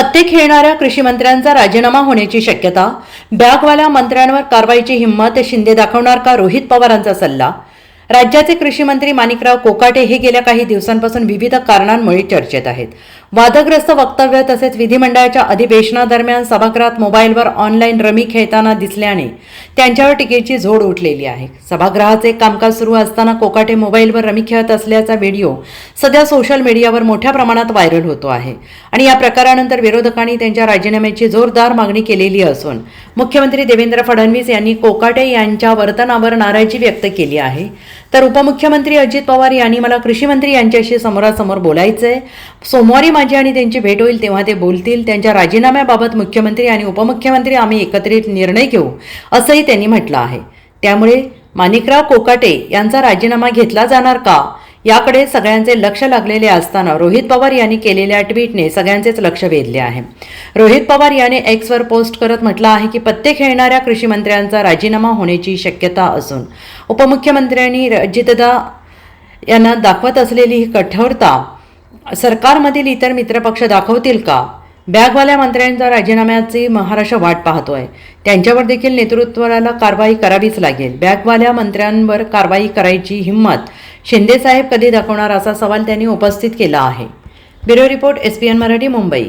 पत्ते खेळणाऱ्या कृषी मंत्र्यांचा राजीनामा होण्याची शक्यता बॅगवाल्या मंत्र्यांवर कारवाईची हिंमत शिंदे दाखवणार का रोहित पवारांचा सल्ला? राज्याचे कृषी मंत्री माणिकराव कोकाटे हे गेल्या काही दिवसांपासून विविध कारणांमुळे चर्चेत आहेत. वादग्रस्त वक्तव्य तसेच विधिमंडळाच्या अधिवेशनादरम्यान सभागृहात मोबाईलवर ऑनलाईन रमी खेळताना दिसल्याने त्यांच्यावर टीकेची झोड उठलेली आहे. सभागृहाचे कामकाज सुरू असताना कोकाटे मोबाईलवर रमी खेळत असल्याचा व्हिडिओ सध्या सोशल मीडियावर मोठ्या प्रमाणात व्हायरल होतो आहे आणि या प्रकारानंतर विरोधकांनी त्यांच्या राजीनाम्याची जोरदार मागणी केलेली असून मुख्यमंत्री देवेंद्र फडणवीस यांनी कोकाटे यांच्या वर्तनावर नाराजी व्यक्त केली आहे. तर उपमुख्यमंत्री अजित पवार यांनी मला कृषी मंत्री यांच्याशी समोरासमोर बोलायचं आहे सोमवारी माझी आणि त्यांची भेट होईल तेव्हा ते बोलतील. त्यांच्या राजीनाम्याबाबत मुख्यमंत्री आणि उपमुख्यमंत्री आम्ही एकत्रित निर्णय घेऊ असंही त्यांनी म्हटलं आहे. त्यामुळे माणिकराव कोकाटे यांचा राजीनामा घेतला जाणार का? याकडे सगळ्यांचे लक्ष लागलेले असताना रोहित पवार यांनी केलेल्या ट्विटने सगळ्यांचेच लक्ष वेधले आहे. रोहित पवार याने एक्सवर पोस्ट करत म्हटलं आहे की पत्ते खेळणाऱ्या कृषी मंत्र्यांचा राजीनामा होण्याची शक्यता असून उपमुख्यमंत्र्यांनी अजितदा यांना दाखवत असलेली ही कठोरता सरकारमधील इतर मित्रपक्ष दाखवतील का? बॅगवाल्या मंत्र्यांच्या राजीनाम्याची महाराष्ट्र वाट पाहतोय. त्यांच्यावर देखील नेतृत्वाला कारवाई करावीच लागेल. बॅगवाल्या मंत्र्यांवर कारवाई करायची हिंमत शिंदेसाहेब कधी दाखवणार असा सवाल त्यांनी उपस्थित केला आहे. Bureau report S Marathi Mumbai.